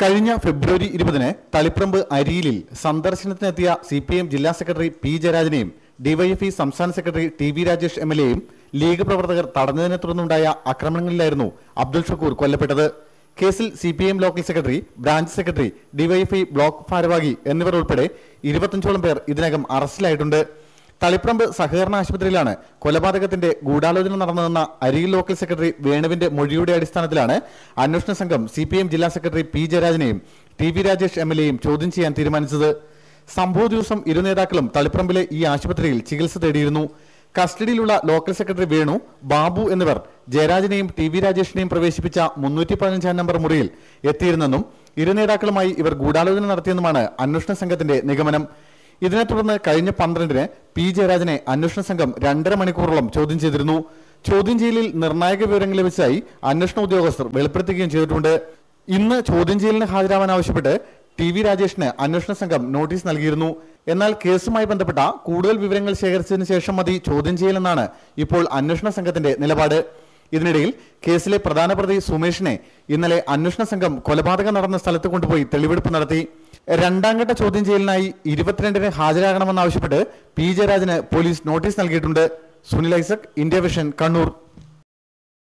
കഴിഞ്ഞ ഫെബ്രുവരി ഇരുപതിന് തളിപ്രമ്പ് അരിയിലിൽ സന്ദർശനത്തിനെത്തിയ സി പി എം ജില്ലാ സെക്രട്ടറി പി ജയരാജനെയും ഡിവൈഎഫ്ഇ സംസ്ഥാന secretary T V Rajesh M L എയും ലീഗ് പ്രവർത്തകർ തടഞ്ഞതിനെ തുടർന്നുണ്ടായ ആക്രമണങ്ങളിലായിരുന്നു അബ്ദുൾ ഷക്കൂർ കൊല്ലപ്പെട്ടത്. കേസിൽ C P M local secretary branch secretary DYFI block ഭാരവാഹി എന്നിവർ ഉൾപ്പെടെ ഇരുപത്തഞ്ചോളം പേർ ഇതിനകം അറസ്റ്റിലായിട്ടുണ്ട്. തളിപ്രമ്പ് സഹകരണ ആശുപത്രിയിലാണ് കൊലപാതകത്തിന്റെ ഗൂഢാലോചന നടന്നതെന്ന അരിയിൽ ലോക്കൽ സെക്രട്ടറി വേണുവിന്റെ മൊഴിയുടെ അടിസ്ഥാനത്തിലാണ് അന്വേഷണ സംഘം സി ജില്ലാ സെക്രട്ടറി പി ജയരാജനെയും ടി വി രാജേഷ് എം ചോദ്യം ചെയ്യാൻ തീരുമാനിച്ചത്. സംഭവ ദിവസം ഇരു നേതാക്കളും തളിപ്രമ്പിലെ ഈ ആശുപത്രിയിൽ ചികിത്സ തേടിയിരുന്നു. കസ്റ്റഡിയിലുള്ള ലോക്കൽ സെക്രട്ടറി വേണു ബാബു എന്നിവർ ജയരാജനെയും ടി വി രാജേഷിനെയും പ്രവേശിപ്പിച്ച മുന്നൂറ്റി പതിനഞ്ചാം നമ്പർ മുറിയിൽ എത്തിയിരുന്നെന്നും ഇരു നേതാക്കളുമായി ഇവർ ഗൂഢാലോചന നടത്തിയെന്നുമാണ് അന്വേഷണ സംഘത്തിന്റെ നിഗമനം. ഇതിനെ തുടർന്ന് കഴിഞ്ഞ പന്ത്രണ്ടിന് പി ജയരാജനെ അന്വേഷണ സംഘം രണ്ടര മണിക്കൂറോളം ചോദ്യം ചെയ്തിരുന്നു. ചോദ്യം ചെയ്യലിൽ നിർണായക വിവരങ്ങൾ ലഭിച്ചതായി അന്വേഷണ ഉദ്യോഗസ്ഥർ വെളിപ്പെടുത്തുകയും ചെയ്തിട്ടുണ്ട്. ഇന്ന് ചോദ്യം ചെയ്യലിന് ഹാജരാവാൻ ആവശ്യപ്പെട്ട് ടി വി രാജേഷിന് അന്വേഷണ സംഘം നോട്ടീസ് നൽകിയിരുന്നു. എന്നാൽ കേസുമായി ബന്ധപ്പെട്ട കൂടുതൽ വിവരങ്ങൾ ശേഖരിച്ചതിന് ശേഷം മതി ചോദ്യം ചെയ്യലെന്നാണ് ഇപ്പോൾ അന്വേഷണ സംഘത്തിന്റെ നിലപാട്. ഇതിനിടയിൽ കേസിലെ പ്രധാന പ്രതി സുമേഷിനെ ഇന്നലെ അന്വേഷണ സംഘം കൊലപാതകം നടന്ന സ്ഥലത്ത് കൊണ്ടുപോയി തെളിവെടുപ്പ് നടത്തി. രണ്ടാം ഘട്ട ചോദ്യം ചെയ്യലിനായി ഇരുപത്തിരണ്ടിന് ഹാജരാകണമെന്നാവശ്യപ്പെട്ട് പി ജയരാജന് പോലീസ് നോട്ടീസ് നൽകിയിട്ടുണ്ട്. Sunil Isaac India vision Kannur.